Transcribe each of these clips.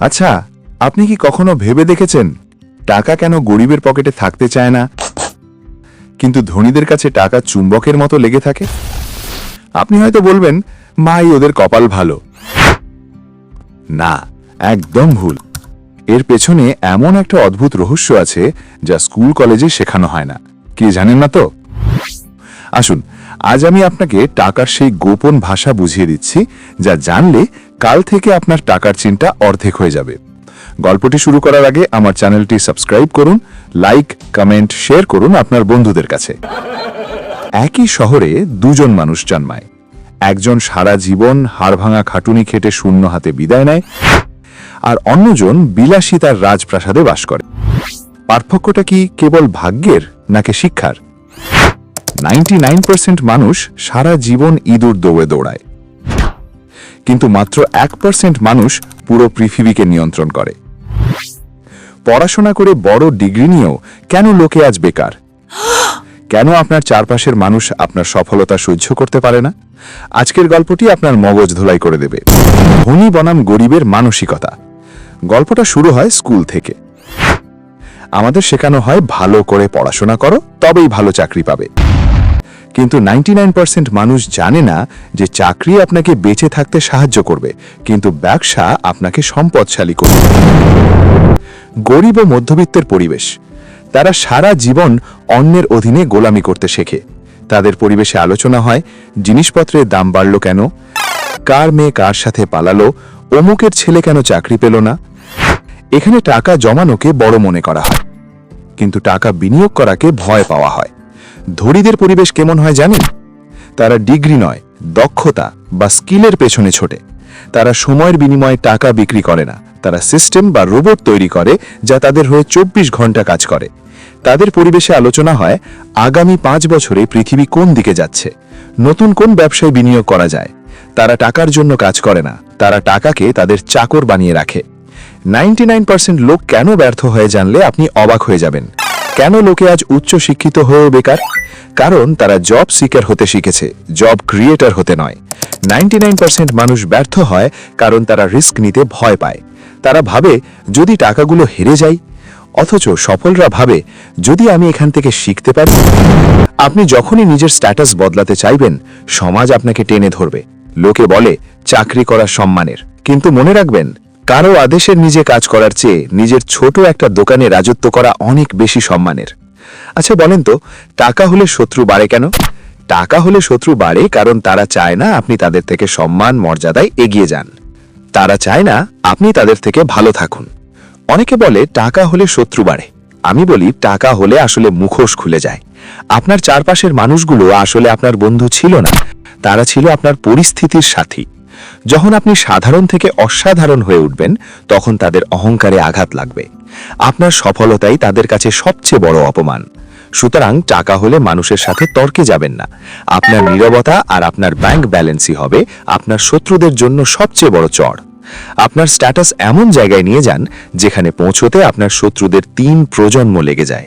আচ্ছা আপনি কি কখনো ভেবে দেখেছেন টাকা কেন গরিবের পকেটে থাকতে চায় না? কিন্তু ধনীদের কাছে টাকা চুম্বকের মতো লেগে থাকে? আপনি হয়তো বলবেন, মাই, ওদের কপাল ভালো। না, একদম ভুল। এর পেছনে এমন একটা অদ্ভুত রহস্য আছে যা স্কুল কলেজে শেখানো হয় না। কে জানেন না তো? আসুন আজ আমি আপনাকে টাকার সেই গোপন ভাষা বুঝিয়ে দিচ্ছি, যা জানলে কাল থেকে আপনার টাকার চিন্তা অর্ধেক হয়ে যাবে। গল্পটি শুরু করার আগে আমার চ্যানেলটি সাবস্ক্রাইব করুন, লাইক, কমেন্ট, শেয়ার করুন আপনার বন্ধুদের কাছে। একই শহরে দুজন মানুষ জন্মায়। একজন সারা জীবন হাড়ভাঙা খাটুনি খেটে শূন্য হাতে বিদায় নেয়, আর অন্যজন বিলাসী তার রাজপ্রাসাদে বাস করে। পার্থক্যটা কি কেবল ভাগ্যের নাকি শিক্ষার? নাইনটি মানুষ সারা জীবন ইঁদুর দৌড়ে দৌড়ায়। কিন্তু মাত্র এক পার্সেন্ট মানুষ পুরো পৃথিবীকে নিয়ন্ত্রণ করে। পড়াশোনা করে বড় ডিগ্রি নিয়েও কেন লোকে আজ বেকার? কেন আপনার চারপাশের মানুষ আপনার সফলতা সহ্য করতে পারে না? আজকের গল্পটি আপনার মগজ ধোলাই করে দেবে। ধনী বনাম গরিবের মানসিকতা। গল্পটা শুরু হয় স্কুল থেকে। আমাদের শেখানো হয়, ভালো করে পড়াশোনা করো, তবেই ভালো চাকরি পাবে। কিন্তু নাইনটি মানুষ জানে না যে চাকরি আপনাকে বেঁচে থাকতে সাহায্য করবে, কিন্তু ব্যবসা আপনাকে সম্পদশালী করবে। গরিব ও মধ্যবিত্তের পরিবেশ। তারা সারা জীবন অন্যের অধীনে গোলামি করতে শেখে। তাদের পরিবেশে আলোচনা হয়, জিনিসপত্রের দাম বাড়ল কেন? কার মেয়ে কার সাথে পালালো? অমুকের ছেলে কেন চাকরি পেল না? এখানে টাকা জমানোকে বড় মনে করা হয়। কিন্তু টাকা বিনিয়োগ করাকে ভয় পাওয়া হয়। ধনীদের পরিবেশ কেমন হয় জানেন? তারা ডিগ্রি নয়, দক্ষতা বা স্কিলের পেছনে ছোটে। তারা সময়ের বিনিময়ে টাকা বিক্রি করে না। তারা সিস্টেম বা রোবট তৈরি করে যা তাদের হয়ে চব্বিশ ঘণ্টা কাজ করে। তাদের পরিবেশে আলোচনা হয়, আগামী পাঁচ বছরে পৃথিবী কোন দিকে যাচ্ছে? নতুন কোন ব্যবসায় বিনিয়োগ করা যায়? তারা টাকার জন্য কাজ করে না। তারা টাকাকে তাদের চাকর বানিয়ে রাখে। নাইনটি লোক কেন ব্যর্থ হয়ে জানলে আপনি অবাক হয়ে যাবেন। কেন লোকে আজ উচ্চ শিক্ষিত হয়েও বেকার? কারণ তারা জব সিকার হতে শিখেছে জব ক্রিয়েটর হতে নয়। নাইনটি মানুষ ব্যর্থ হয় কারণ তারা রিস্ক নিতে ভয় পায়। তারা ভাবে, যদি টাকাগুলো হেরে যায় অথচ সফলরা ভাবে, যদি আমি এখান থেকে শিখতে পারি, আপনি যখনই নিজের স্ট্যাটাস বদলাতে চাইবেন, সমাজ আপনাকে টেনে ধরবে। লোকে বলে, চাকরি করা সম্মানের। কিন্তু মনে রাখবেন কারও আদেশের নিজে কাজ করার চেয়ে নিজের ছোট একটা দোকানে রাজত্ব করা অনেক বেশি সম্মানের। আচ্ছা বলেন তো, টাকা হলে শত্রু বাড়ে কেন? টাকা হলে শত্রু বাড়ে কারণ তারা চায় না আপনি তাদের থেকে সম্মান, মর্যাদায় এগিয়ে যান। তারা চায় না আপনি তাদের থেকে ভালো থাকুন। অনেকে বলে, টাকা হলে শত্রু বাড়ে। আমি বলি, টাকা হলে আসলে মুখোশ খুলে যায়। আপনার চারপাশের মানুষগুলো আসলে আপনার বন্ধু ছিল না। তারা ছিল আপনার পরিস্থিতির সাথী। যখন আপনি সাধারণ থেকে অসাধারণ হয়ে উঠবেন, তখন তাদের অহংকারে আঘাত লাগবে। আপনার সফলতাই তাদের কাছে সবচেয়ে বড় অপমান। সুতরাং টাকা হলে মানুষের সাথে তর্কে যাবেন না। আপনার নীরবতা আর আপনার ব্যাংক ব্যালেন্সই হবে আপনার শত্রুদের জন্য সবচেয়ে বড় চড়। আপনার স্ট্যাটাস এমন জায়গায় নিয়ে যান, যেখানে পৌঁছতে আপনার শত্রুদের তিন প্রজন্ম লেগে যায়।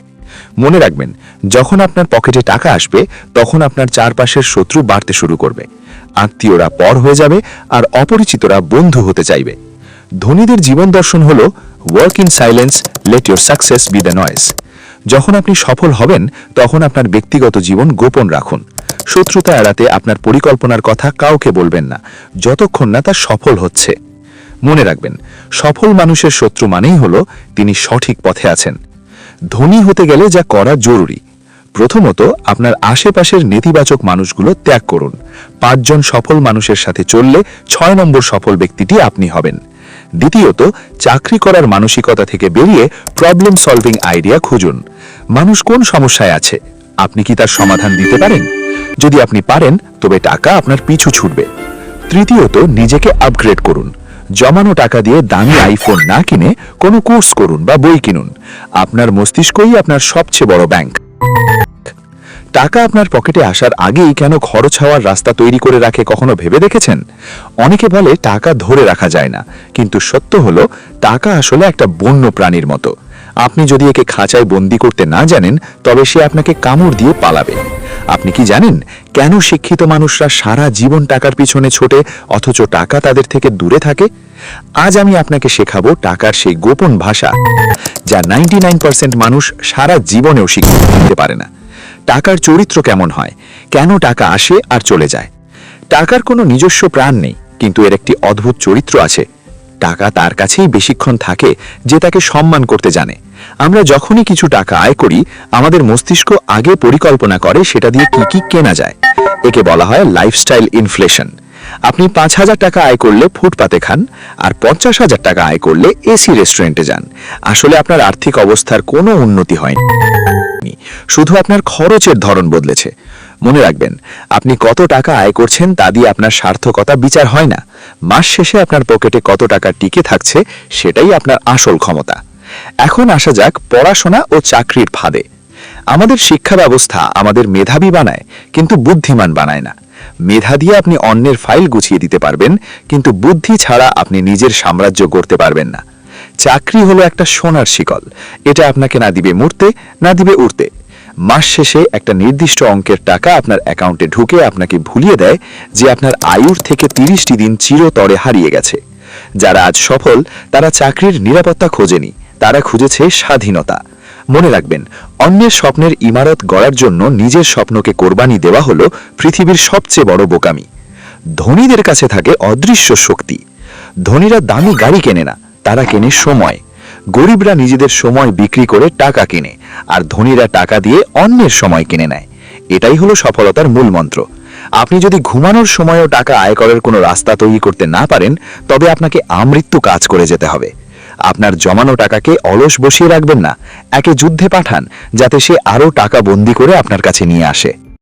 মনে রাখবেন, যখন আপনার পকেটে টাকা আসবে, তখন আপনার চারপাশের শত্রু বাড়তে শুরু করবে। আত্মীয়রা পর হয়ে যাবে আর অপরিচিতরা বন্ধু হতে চাইবে। ধনীদের জীবন দর্শন হল work in silence let your success be the noise যখন আপনি সফল হবেন, তখন আপনার ব্যক্তিগত জীবন গোপন রাখুন। শত্রুতা এড়াতে আপনার পরিকল্পনার কথা কাউকে বলবেন না, যতক্ষণ না তা সফল হচ্ছে। মনে রাখবেন, সফল মানুষের শত্রু মানেই হল, তিনি সঠিক পথে আছেন। ধনী হতে গেলে যা করা জরুরি। প্রথমত, আপনার আশেপাশের নেতিবাচক মানুষগুলো ত্যাগ করুন। পাঁচজন সফল মানুষের সাথে চললে ছয় নম্বর সফল ব্যক্তিটি আপনি হবেন। দ্বিতীয়ত, চাকরি করার মানসিকতা থেকে বেরিয়ে প্রবলেম সলভিং আইডিয়া খুঁজুন। মানুষ কোন সমস্যায় আছে? আপনি কি তার সমাধান দিতে পারেন? যদি আপনি পারেন, তবে টাকা আপনার পিছু ছুটবে। তৃতীয়ত, নিজেকে আপগ্রেড করুন। জমানো টাকা দিয়ে দামি আইফোন না কিনে কোনো কোর্স করুন বা বই কিনুন। আপনার মস্তিষ্কই আপনার সবচেয়ে বড় ব্যাংক টাকা আপনার পকেটে আসার আগেই কেন খরচ হওয়ার রাস্তা তৈরি করে রাখে কখনো ভেবে দেখেছেন? অনেকে বলে টাকা ধরে রাখা যায় না, কিন্তু সত্য হলো টাকা আসলে একটা বন্য প্রাণীর মতো। আপনি যদি একে খাঁচায় বন্দি করতে না জানেন, তবে সে আপনাকে কামড় দিয়ে পালাবে। আপনি কি জানেন কেন শিক্ষিত মানুষরা সারা জীবন টাকার পিছনে ছোটে, অথচ টাকা তাদের থেকে দূরে থাকে? আজ আমি আপনাকে শেখাবো টাকার সেই গোপন ভাষা, যা নাইনটি মানুষ সারা জীবনেও শিক্ষিত শিখতে পারে না। টাকার চরিত্র কেমন হয়? কেন টাকা আসে আর চলে যায়? টাকার কোনো নিজস্ব প্রাণ নেই, কিন্তু এর একটি অদ্ভুত চরিত্র আছে টাকা তার কাছেই বেশিক্ষণ থাকে যে তাকে সম্মান করতে জানে। আমরা যখনই কিছু টাকা আয় করি, আমাদের মস্তিষ্ক আগে পরিকল্পনা করে সেটা দিয়ে কি কি কেনা যায়। একে বলা হয় লাইফস্টাইল ইনফ্লেশন আপনি পাঁচ হাজার টাকা আয় করলে ফুটপাতে খান আর পঞ্চাশ হাজার টাকা আয় করলে এসি রেস্টুরেন্টে যান। আসলে আপনার আর্থিক অবস্থার কোনো উন্নতি হয়নি। শুধু আপনার খরচের ধরন বদলেছে। মনে রাখবেন, আপনি কত টাকা আয় করছেন তা দিয়ে আপনার সার্থকতা বিচার হয় না। মাস শেষে আপনার পকেটে কত টাকা টিকে থাকছে সেটাই আপনার আসল ক্ষমতা। এখন আসা যাক পড়াশোনা ও চাকরির ফাঁদে। আমাদের শিক্ষা ব্যবস্থা আমাদের মেধাবী বানায়, কিন্তু বুদ্ধিমান বানায় না। মেধা দিয়ে আপনি অন্যের ফাইল গুছিয়ে দিতে পারবেন, কিন্তু বুদ্ধি ছাড়া আপনি নিজের সাম্রাজ্য গড়তে পারবেন না। চাকরি হলো একটা সোনার শিকল। এটা আপনাকে না দিবে মরতে, না দিবে উড়তে। মাস শেষে একটা নির্দিষ্ট অঙ্কের টাকা আপনার অ্যাকাউন্টে ঢুকে আপনাকে ভুলিয়ে দেয় যে আপনার আয়ুর থেকে তিরিশটি দিন চিরতরে হারিয়ে গেছে। যারা আজ সফল, তারা চাকরির নিরাপত্তা খোঁজেনি, তারা খুঁজেছে স্বাধীনতা। মনে রাখবেন, অন্যের স্বপ্নের ইমারত গড়ার জন্য নিজের স্বপ্নকে কোরবানি দেওয়া হলো পৃথিবীর সবচেয়ে বড় বোকামি। ধনীদের কাছে থাকে অদৃশ্য শক্তি। ধনীরা দামি গাড়ি কেনে না, তারা কেনে সময়। গরিবরা নিজেদের সময় বিক্রি করে টাকা কেনে, আর ধনীরা টাকা দিয়ে অন্যের সময় কিনে নেয়। এটাই হলো সফলতার মূল মন্ত্র। আপনি যদি ঘুমানোর সময়ও টাকা আয় করার কোনো রাস্তা তৈরি করতে না পারেন, তবে আপনাকে আমৃত্যু কাজ করে যেতে হবে। আপনার জমানো টাকাকে অলস বসিয়ে রাখবেন না, একে যুদ্ধে পাঠান, যাতে সে আরও টাকা বন্দি করে আপনার কাছে নিয়ে আসে।